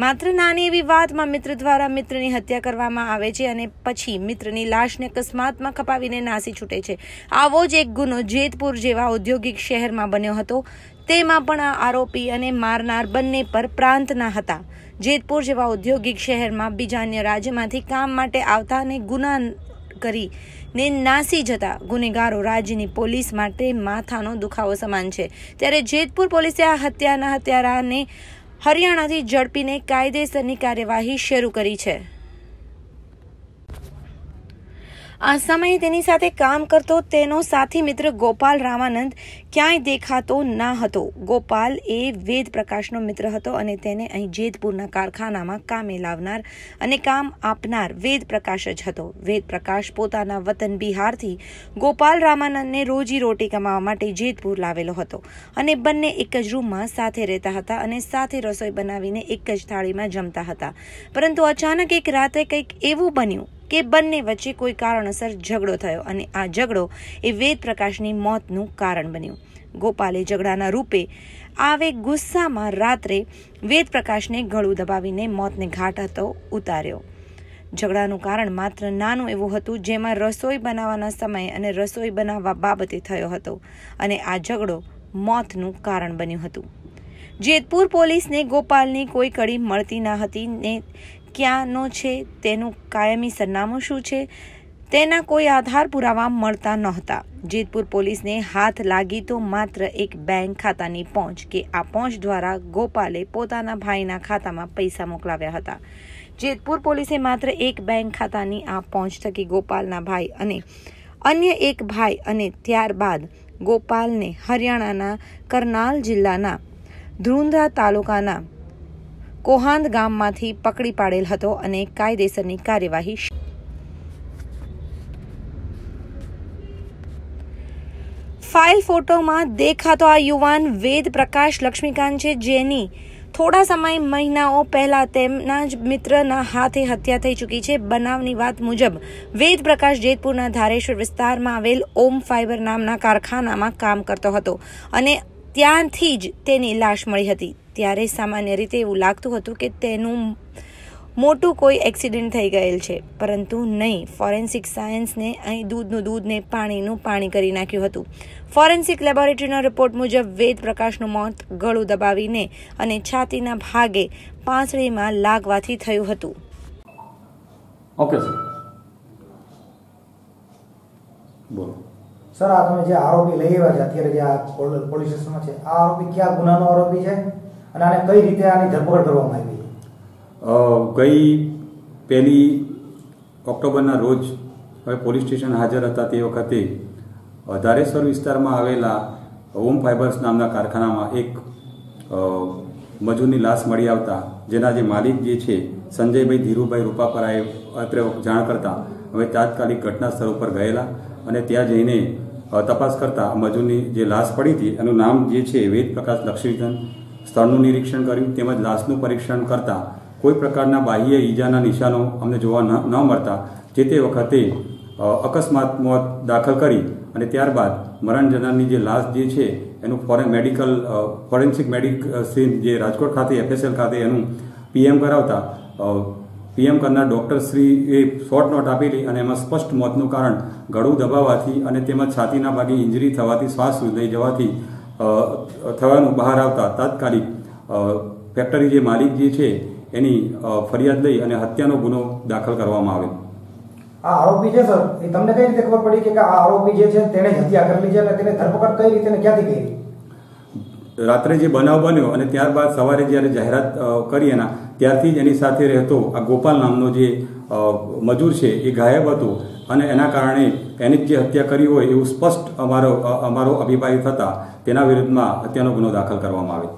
માત્ર નાની એવી વાતમાં મિત્ર દ્વારા મિત્રની હત્યા કરવામાં આવે છે અને પછી મિત્રની લાશને અકસ્માતમાં ખપાવીને નાસી છૂટે છે. આવો જ એક ગુનો જેતપુર જેવા ઔદ્યોગિક શહેરમાં બન્યો હતો. તેમાં પણ આ આરોપી અને મારનાર બંને પર પ્રાંતના હતા. જેતપુર જેવા ઔદ્યોગિક શહેરમાં બીજા અન્ય રાજ્યમાંથી કામ માટે આવતા અને ગુના કરી ને નાસી જતા ગુનેગારો રાજ્યની પોલીસ માટે માથાનો દુખાવો સમાન છે. ત્યારે જેતપુર પોલીસે આ હત્યાના હત્યારાને હરિયાણાથી ઝડપીને કાયદેસરની કાર્યવાહી શરૂ કરી છે. આ સમયે તેની સાથે કામ કરતો તેનો સાથી મિત્ર ગોપાલ રામાનંદ ક્યાંય દેખાતો ના હતો. ગોપાલ એ વેદ પ્રકાશનો મિત્ર હતો અને તેને અહીં જેતપુરના કારખાનામાં કામે લાવનાર અને કામ આપનાર વેદ પ્રકાશ જ હતો. વેદ પ્રકાશ પોતાના વતન બિહારથી ગોપાલ રામાનંદને રોજી રોટી કમાવા માટે જેતપુર લાવેલો હતો અને બંને એક જ રૂમમાં સાથે રહેતા હતા અને સાથે રસોઈ બનાવીને એક જ થાળીમાં જમતા હતા. પરંતુ અચાનક એક રાતે કંઈક એવું બન્યું કે બંને વચ્ચે કોઈ કારણસર ઝઘડો થયો અને આ ઝઘડો એ વેદ પ્રકાશની મોતનું કારણ બન્યું. ગોપાલે ઝઘડાના રૂપે આવે ગુસ્સામાં રાત્રે વેદ પ્રકાશને ગળું દબાવીને મોતને ઘાટ હતો ઉતાર્યો. ઝઘડાનું કારણ માત્ર નાનું એવું હતું જેમાં રસોઈ બનાવવાના સમયે અને રસોઈ બનાવવા બાબતે થયો હતો અને આ ઝઘડો મોતનું કારણ બન્યું હતું. જેતપુર પોલીસને ગોપાલની કોઈ કડી મળતી ન હતી ને ક્યાંનો છે, તેનું કાયમી સરનામું શું છે, તેના કોઈ આધાર પુરાવા મળતા નહોતા. જેતપુર પોલીસને હાથ લાગી તો માત્ર એક બેંક ખાતાની પહોંચ કે આ પહોંચ દ્વારા ગોપાલે પોતાના ભાઈના ખાતામાં પૈસા મોકલાવ્યા હતા. જેતપુર પોલીસે માત્ર એક બેંક ખાતાની આ પહોંચ થકી ગોપાલના ભાઈ અને અન્ય એક ભાઈ અને ત્યારબાદ ગોપાલને હરિયાણાના કરનાલ જિલ્લાના ધ્રુંધા તાલુકાના કોહાંદ ગામમાંથી પકડી પાડેલ હતો અને કાયદેસરની કાર્યવાહી ફાઇલ ફોટોમાં દેખાતો આ યુવાન વેદ પ્રકાશ લક્ષ્મીકાંત છે, જેની થોડા સમય મહિનાઓ પહેલા તેમના જ મિત્રના હાથે હત્યા થઈ ચૂકી છે. બનાવની વાત મુજબ, વેદ પ્રકાશ જેતપુરના ધારેશ્વર વિસ્તારમાં આવેલ ઓમ ફાઇબર નામના કારખાનામાં કામ કરતો હતો અને ત્યાંથી જ તેની લાશ મળી હતી. ત્યારે સામાન્ય રીતે એવું લાગતું હતું કે તેનું મોટું કોઈ એક્સિડન્ટ થઈ ગયેલ છે. પરંતુ નહીં ફોરેન્સિક સાયન્સને અહીં દૂધનું દૂધને પાણીનું પાણી કરી નાખ્યું હતું. ફોરેન્સિક લેબોરેટરીના રિપોર્ટ મુજબ વેદ પ્રકાશનું મોત ગળું દબાવીને અને છાતીના ભાગે પાંસળીમાં લાગવાથી થયું હતું. Okay sir. બોલો. સર આ તમે જે આરોપી લઈ આવ્યા છે અત્યારે જે આ પોલીસ સ્ટેશનમાં છે આ આરોપી કયા ગુનાનો આરોપી છે? અને આને કઈ રીતે આની ધરપકડ કરવામાં આવી? ગઈ પહેલી ઓક્ટોબરના રોજ હવે પોલીસ સ્ટેશન હાજર હતા તે વખતે ધારેશ્વર વિસ્તારમાં આવેલા ઓમ ફાઇબર્સ નામના કારખાનામાં એક મજૂરની લાશ મળી આવતા, જેના જે માલિક જે છે, સંજયભાઈ ધીરુભાઈ રૂપાપરાએ અત્રે જાણ કરતા, હવે તાત્કાલિક ઘટના સ્થળ ઉપર ગયેલા અને ત્યાં જઈને તપાસ કરતા મજૂરની જે લાશ પડી હતી, એનું નામ જે છે વેદ પ્રકાશ લક્ષ્મીચંદ સ્થળનું નિરીક્ષણ કર્યું તેમજ લાશનું પરીક્ષણ કરતા કોઈ પ્રકારના બાહ્ય ઈજાના નિશાનો અમને જોવા ન મળતા, જે તે વખતે અકસ્માત મોત દાખલ કરી અને ત્યારબાદ મરણ જનારની જે લાશ જે છે, એનું ફોરેન મેડિકલ ફોરેન્સિક મેડિસિન જે રાજકોટ ખાતે, એફએસએલ ખાતે એનું પીએમ કરાવતા પીએમ કરનાર ડૉક્ટર શ્રી એ શોર્ટ નોટ આપેલી અને એમાં સ્પષ્ટ મોતનું કારણ ગળું દબાવવાથી અને તેમજ છાતીના ભાગે ઇન્જરી થવાથી શ્વાસ લઈ જવાથી થવાનું બહાર આવતા તાત્કાલિક ફેક્ટરી જે માલિક જે છે એની ફરિયાદ લઈ અને હત્યાનો ગુનો દાખલ કરવામાં આવે. આ આરોપી છે સર? એ તમને કઈ રીતે ખબર પડી કે આ આરોપી જે છે તેણે હત્યા કરેલી છે અને તેને ધરપકડ કઈ રીતે ક્યાંથી કરી? રાત્રે જે બનાવ બન્યો અને ત્યારબાદ સવારે જ્યારે જાહેરાત કરી એના ત્યારથી જ એની સાથે રહેતો આ ગોપાલ નામનો જે મજૂર છે એ ગાયબ હતો. અને એના કારણે એની જ જે હત્યા કરી હોય એવું સ્પષ્ટ અમારો અમારો અભિપ્રાય થતા તેના વિરુદ્ધમાં હત્યાનો ગુનો દાખલ કરવામાં આવે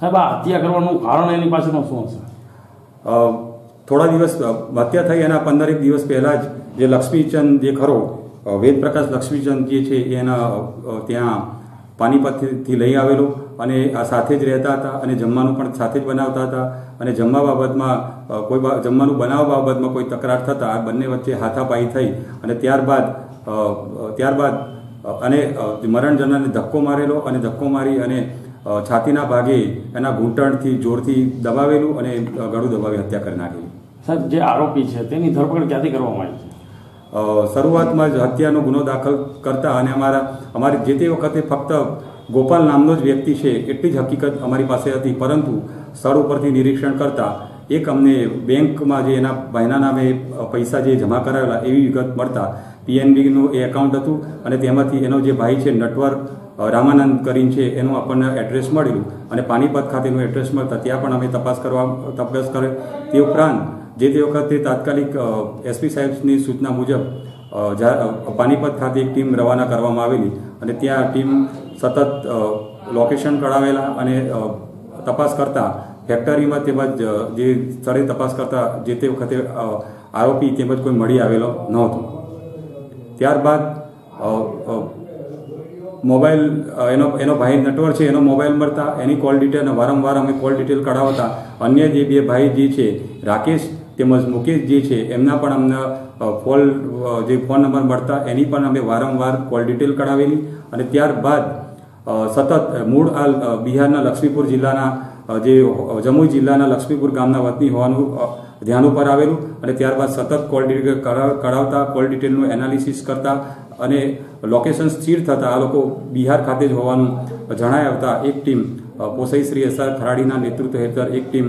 સાહેબ આ હત્યા કરવાનું કારણ એની પાસેનું શું હશે? થોડા દિવસ હત્યા થઈ એના પંદરેક દિવસ પહેલાં જ જે લક્ષ્મીચંદ જે ખરો વેદપ્રકાશ લક્ષ્મીચંદ જે છે એના ત્યાં પાનીપતથી લઈ આવેલો. અને આ સાથે જ રહેતા હતા અને જમવાનું પણ સાથે જ બનાવતા હતા અને જમવા બાબતમાં કોઈ જમવાનું બનાવવા બાબતમાં કોઈ તકરાર થતા આ બંને વચ્ચે હાથાપાઈ થઈ અને ત્યારબાદ ત્યારબાદ અને મરણ જનારને ધક્કો મારેલો અને ધક્કો મારી અને છાતીના ભાગે એના ઘૂંટણથી જોરથી દબાવેલું અને ગળું દબાવી હત્યા કરી નાખેલી. સાહેબ જે આરોપી છે તેની ધરપકડ ક્યાંથી કરવામાં આવી છે? શરૂઆતમાં જ હત્યાનો ગુનો દાખલ કરતા અને અમારા અમારી જે તે વખતે ફક્ત ગોપાલ નામનો જ વ્યક્તિ છે, એટલી જ હકીકત અમારી પાસે હતી. પરંતુ સ્થળ ઉપરથી નિરીક્ષણ કરતાં એક અમને બેંકમાં જે એના ભાઈના નામે પૈસા જે જમા કરાવેલા એવી વિગત મળતા પીએનબીનું એ એકાઉન્ટ હતું અને તેમાંથી એનો જે ભાઈ છે, નટવર રામાનંદ કરીને છે, એનું આપણને એડ્રેસ મળેલું અને પાનીપત ખાતેનું એડ્રેસ મળતા. ત્યાં પણ અમે તપાસ કરવા, તપાસ કરે. તે ઉપરાંત જે તે વખતે તાત્કાલિક એસપી સાહેબની સૂચના મુજબ પાનીપત ખાતે એક ટીમ રવાના કરવામાં આવેલી અને ત્યાં ટીમ સતત લોકેશન કઢાવેલા અને તપાસ કરતા ફેક્ટરીમાં તેમજ જે સ્થળે તપાસ કરતા જે તે વખતે આરોપી તેમજ કોઈ મળી આવેલો નહોતો. ત્યારબાદ મોબાઈલ એનો એનો ભાઈ નટવર છે, એનો મોબાઈલ મળતા એની કોલ ડિટેલ વારંવાર અમે કોલ ડિટેલ કઢાવતા અન્ય જે બે ભાઈ જે છે, રાકેશ તેમજ મુકેશ જે છે, એમના પણ અમને ફોલ જે ફોન નંબર મળતા એની પણ અમે વારંવાર કોલ ડિટેલ કઢાવેલી અને ત્યારબાદ સતત મૂળ આ બિહારના લક્ષ્મીપુર જિલ્લાના જે જમુઈ જિલ્લાના લક્ષ્મીપુર ગામના વતની હોવાનું ધ્યાન ઉપર આવેલું અને ત્યારબાદ સતત કોલ ડિટેલ કઢાવ- કઢાવતા, કોલ ડિટેલનું એનાલિસિસ કરતા અને લોકેશન સ્થિર થતા આ લોકો બિહાર ખાતે જ હોવાનું જણાય આવતા એક ટીમ પોસઈ શ્રી એસ આર ખરાડીના નેતૃત્વ હેઠળ એક ટીમ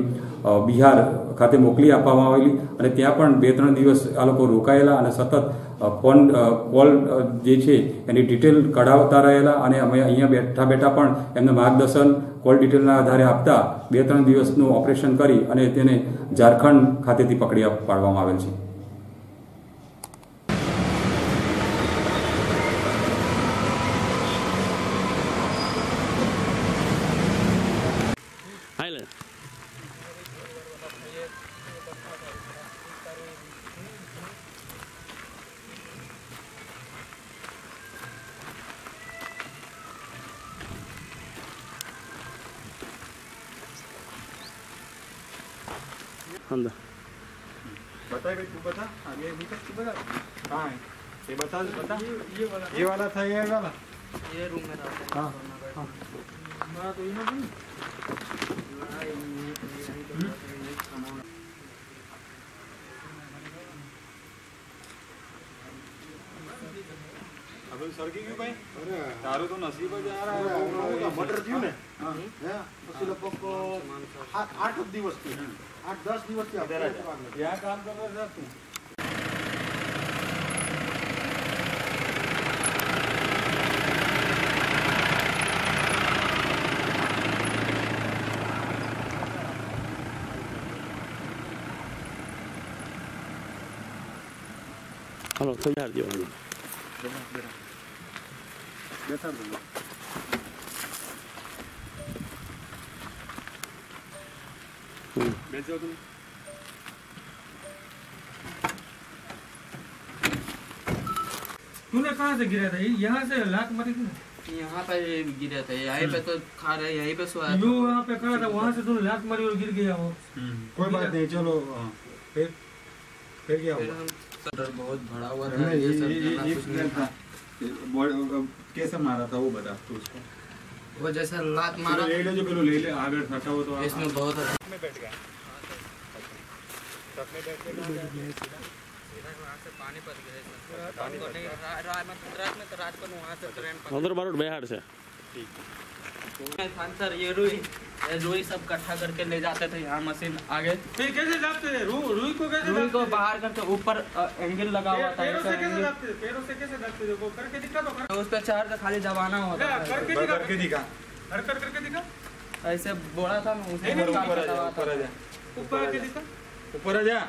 બિહાર ખાતે મોકલી આપવામાં આવેલી અને ત્યાં પણ બે ત્રણ દિવસ આ લોકો રોકાયેલા અને સતત ફોન કોલ જે છે એની ડિટેલ કઢાવતા રહેલા અને અમે અહીંયા બેઠા બેઠા પણ એમને માર્ગદર્શન, કોલ ડિટેલના આધારે આપતા બે ત્રણ દિવસનું ઓપરેશન કરી અને તેને ઝારખંડ ખાતેથી પકડી પાડવામાં આવેલ છે. અંદર बता भाई तू बता आगे अभी तक तू बता कहाँ है ये बता बता ये वाला ये वाला था ये वाला ये रूम में रहते हाँ हाँ हमारा तो ये ना भाई હવે સરકી ગયું ભાઈ? તારું તો નસીબ જ મટર થયું ને? પછી લગભગ આઠ દિવસ આઠ દસ દિવસ ક્યાં કામ કરતો તું. Dobra, dobra. तूने कहाँ से गिरा था? यहाँ से लात मारी थी यहाँ पे गिरा था यहाँ पे तो खा रहे यहीं पे सोया यू यहाँ पे खड़ा था वहाँ से तूने लात मारी और गिर गया वो। कोई बात नहीं चलो हाँ, फिर फिर क्या हुआ? बहुत भरा हुआ था नहीं, ये ये- सब ये- करना ये कुछ क्या नहीं था? था ये बॉडी- कैसे मारा था वो बता तू उसको वो जैसे लात मारा ले ले जो पेलो ले ले आगे हटा वो तो आ- इसमें बहुत अच्छा में बैठ गया छत में बैठ के कहाँ गया? पानी पड़ गया रात में तो रात को वहाँ से ट्रेन અંદર બારોટ બેહાડ છે खान सर ये रुई। ये रुई सब इकट्ठा करके ले जाते थे यहाँ मशीन आगे। फिर कैसे दाबते थे? रू रुई को कैसे रुई को बाहर करके ऊपर एंगल लगा हुआ था पैरों से कैसे दाबते थे? पैरों से कैसे दाबते थे? वो करके दिखा तो कर- उस पर चार का खाली दबाना होता था। करके दिखा। करके दिखा। हरकत करके दिखा। ऐसे बोला था ना उसे ऊपर आ जा ऊपर आ जा। ऊपर आके दिखा ऊपर आ जा।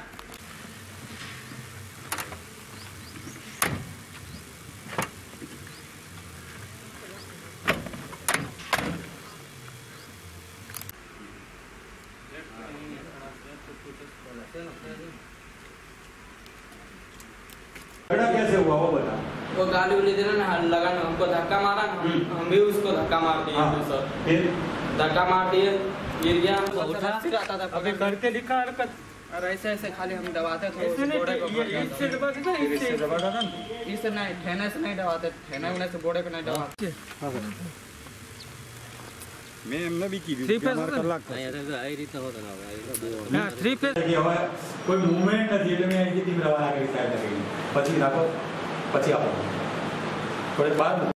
बड़ा कैसे हुआ वो बता। वो गाली उली दे ना लगा ना हमको धक्का मारा ना हम हम भी उसको धक्का मार दिए हाँ, फिर सर फिर? धक्का मार दिए गिर गया उठा? फिर आता था अबे पकड़ करके दिखा हरकत। और ऐसे ऐसे खाली हम दबाते थे इससे था। दबा देता इससे। इससे दबा था इससे नहीं ठेने से नहीं दबाते ठेने उन्हें से बोड़े पे नहीं दबाते। મેં એમને બી કીધું Three કે phase અમારે હતું ને? કલાક થ્રી ફેઝ હવે કોઈ મુવમેન્ટ નથી એટલે મેં અહીંથી ટીમ રવાના કરી પછી રાખો પછી આપો. થોડે બહાર મૂકો